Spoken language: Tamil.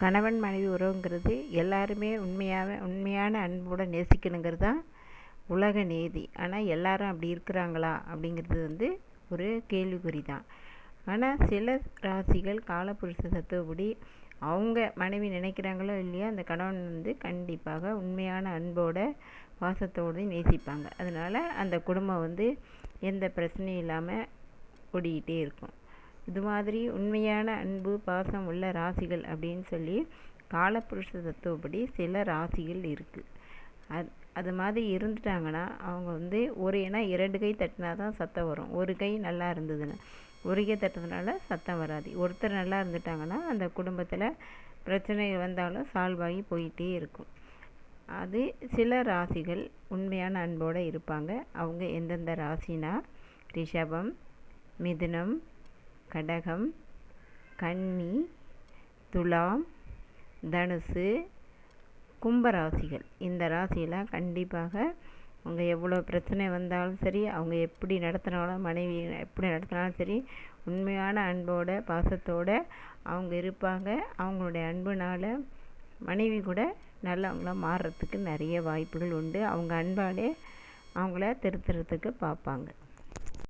கணவன் மனைவி உறவுங்கிறது எல்லாருமே உண்மையாக உண்மையான அன்போடு நேசிக்கணுங்கிறது தான் உலக நீதி. ஆனால் எல்லாரும் அப்படி இருக்கிறாங்களா அப்படிங்கிறது வந்து ஒரு கேள்விக்குறி தான் ஆனால் சில ராசிகள் காலப்புருஷ தத்துவப்படி அவங்க மனைவி நினைக்கிறாங்களோ இல்லையோ அந்த கணவன் வந்து கண்டிப்பாக உண்மையான அன்போட பாசத்தோடு நேசிப்பாங்க. அதனால் அந்த குடும்பம் வந்து எந்த பிரச்சனையும் இல்லாமல் ஓடிக்கிட்டே இருக்கும். இது மாதிரி உண்மையான அன்பு பாசம் உள்ள ராசிகள் அப்படின்னு சொல்லி காலபுருஷ தத்துவப்படி சில ராசிகள் இருக்குது அது அது மாதிரி இருந்துட்டாங்கன்னா அவங்க வந்து ஒரு ஏன்னா இரண்டு கை தட்டினா தான் சத்தம் வரும். ஒரு கை நல்லா இருந்ததுன்னா. ஒரு கை தட்டுறதுனால சத்தம் வராது. ஒருத்தர் நல்லா இருந்துட்டாங்கன்னா அந்த குடும்பத்தில் பிரச்சனை வந்தாலும் சால்வ் ஆகி போயிட்டே இருக்கும். அது சில ராசிகள் உண்மையான அன்போடு இருப்பாங்க. அவங்க எந்தெந்த ராசினா ரிஷபம் மிதுனம் கடகம் கன்னி துலாம் தனுசு கும்பராசிகள். இந்த ராசியெல்லாம் கண்டிப்பாக அவங்க எவ்வளோ பிரச்சனை வந்தாலும் சரி அவங்க எப்படி நடத்தினாலும் மனைவி எப்படி நடத்தினாலும் சரி உண்மையான அன்போட பாசத்தோட அவங்க இருப்பாங்க. அவங்களுடைய அன்புனால் மனைவி கூட நல்லவங்களா மாறுறதுக்கு நிறைய வாய்ப்புகள் உண்டு. அவங்க அன்பாலே அவங்கள திருத்துறதுக்கு பார்ப்பாங்க.